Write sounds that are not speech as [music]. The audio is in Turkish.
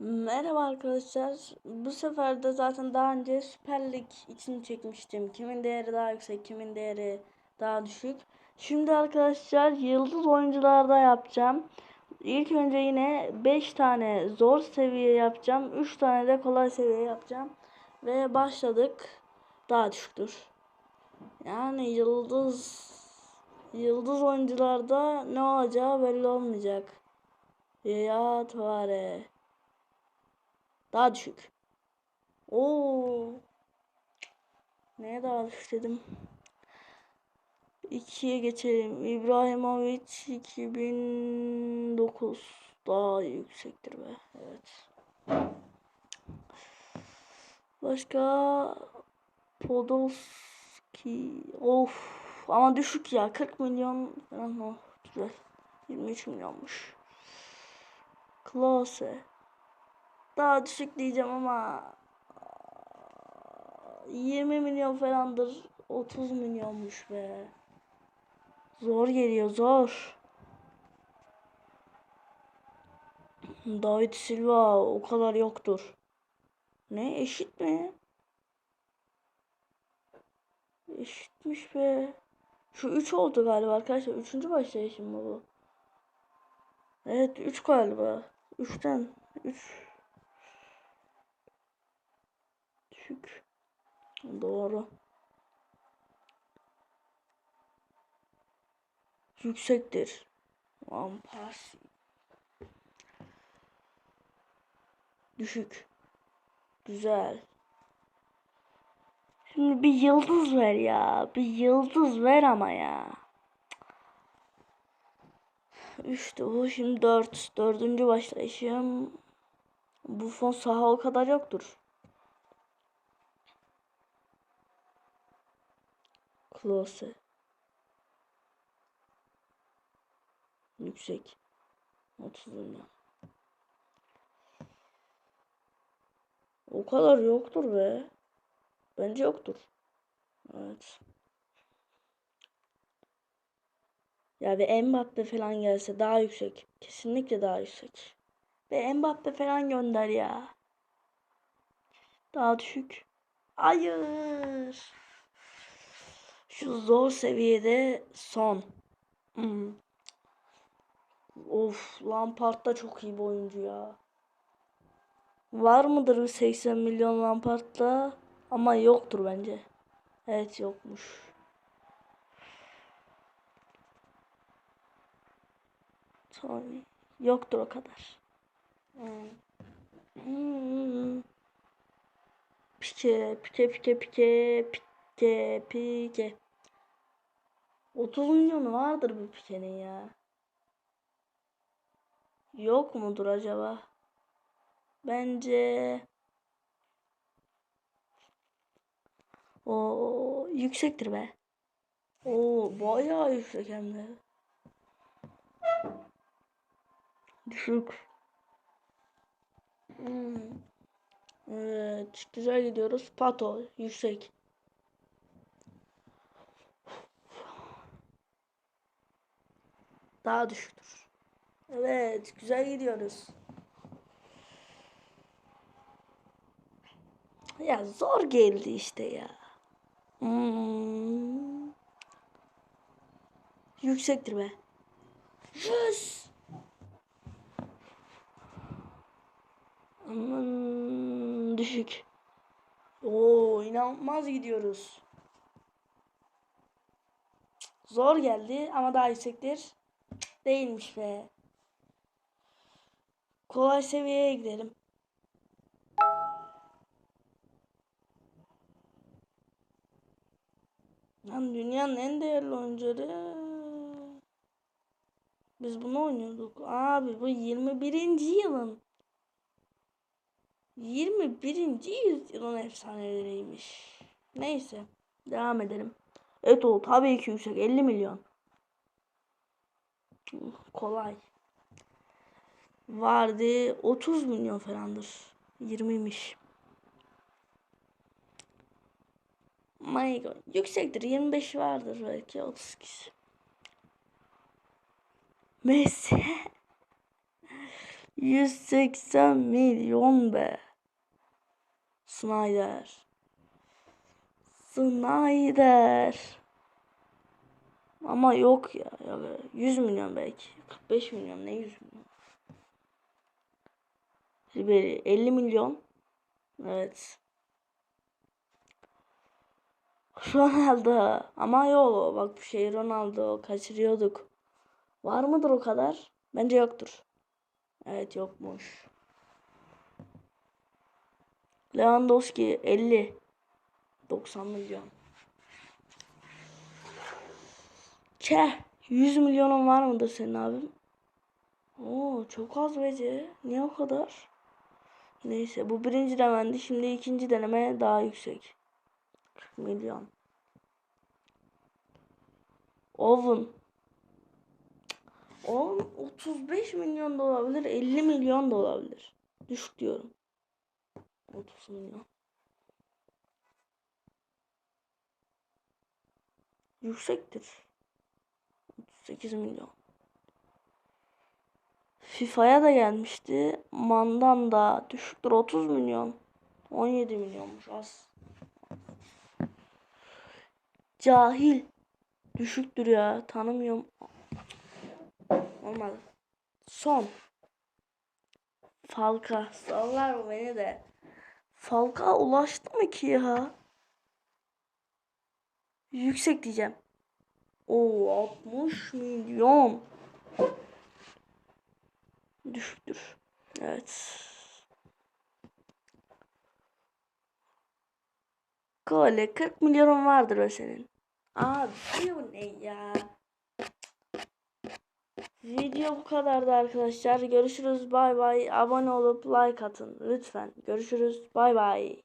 Merhaba arkadaşlar. Bu sefer de zaten daha önce Süper Lig için çekmiştim. Kimin değeri daha yüksek, kimin değeri daha düşük. Şimdi arkadaşlar yıldız oyuncularda yapacağım. İlk önce yine 5 tane zor seviye yapacağım. 3 tane de kolay seviye yapacağım. Ve başladık. Daha düşüktür. Yani yıldız yıldız oyuncularda ne olacağı belli olmayacak. Ya Tuare. Daha düşük. Oo. Neye daha düşük dedim. 2'ye geçelim. İbrahimovic 2009 daha yüksektir be. Evet. Başka Podolski of ama düşük ya 40 milyon falan o güzel 23 milyonmuş Klose daha düşük diyeceğim ama 20 milyon falandır 30 milyonmuş be. Zor geliyor zor. David Silva o kadar yoktur. Ne eşit mi? Eşitmiş be. Şu 3 oldu galiba arkadaşlar. 3. başlayışım mı bu? Evet 3 galiba. 3'ten 3 düşük. Doğru. Yüksektir. Persie. Düşük. Güzel. Şimdi bir yıldız ver ya. Bir yıldız ver ama ya. Üçtü bu. Şimdi dört. Dördüncü başlayışım. Bu fon saha o kadar yoktur. Klose. Yüksek. 30 milyon. O kadar yoktur be. Bence yoktur. Evet. Ya bir Mbappe falan gelse daha yüksek. Kesinlikle daha yüksek. Ve Mbappe falan gönder ya. Daha düşük. Hayır. Şu zor seviyede son. Hmm. Of Lampard da çok iyi bir oyuncu ya. Var mıdır bir 80 milyon Lampard'da? Ama yoktur bence. Evet yokmuş. Tony. Yoktur o kadar. Hmm. Pike, pike, pike, pike, pike, pike. 30 milyon vardır bu Pike'nin ya. Yok mudur acaba? Bence o yüksektir be. O bayağı yüksek hem de. Düşük. Hmm. Evet, güzel gidiyoruz. Pato yüksek. Daha düşüktür. Evet, güzel gidiyoruz. Ya zor geldi işte ya. Hmm. Yüksektir be. Yes. Aman düşük. Oo inanılmaz gidiyoruz. Zor geldi ama daha yüksektir. Değilmiş be. Kolay seviyeye gidelim. Lan dünyanın en değerli oyuncuları. Biz bunu oynuyorduk. Abi bu 21. yılın 21. yüzyılın efsaneleriymiş. Neyse. Devam edelim. Eto tabii ki yüksek 50 milyon. Kolay. Vardı 30 milyon falandır. 20'ymiş. My God. Yüksektir. 25 vardır belki. 32. Messi. [laughs] 180 milyon be. Snyder. Snyder. Ama yok ya. ya be, 100 milyon belki. 45 milyon ne 100 milyon. Ribery 50 milyon. Evet. Ronaldo. Ama yok bak bu şey Ronaldo kaçırıyorduk. Var mıdır o kadar? Bence yoktur. Evet yokmuş. Lewandowski 50. 90 milyon. Çeh. 100 milyonun var mıdır senin abim? Oo çok az bece. Niye o kadar? Neyse bu birinci denemendi. Şimdi ikinci deneme daha yüksek. 40 milyon. Oven. Oven 35 milyon da olabilir. 50 milyon da olabilir. Düşük diyorum. 30 milyon. Yüksektir. 38 milyon. FIFA'ya da gelmişti. Mandan da düşüktür 30 milyon. 17 milyonmuş az. Cahil. Düşüktür ya. Tanımıyorum. Olmadı. Son. Falka. Sallar beni de. Falka ulaştı mı ki ya? Yüksek diyeceğim. Oo 60 milyon. Düşüktür. Evet. Gole 40 milyonun vardır o senin. Abi bu ne ya? Video bu kadardı arkadaşlar. Görüşürüz. Bay bay. Abone olup like atın lütfen. Görüşürüz. Bay bay.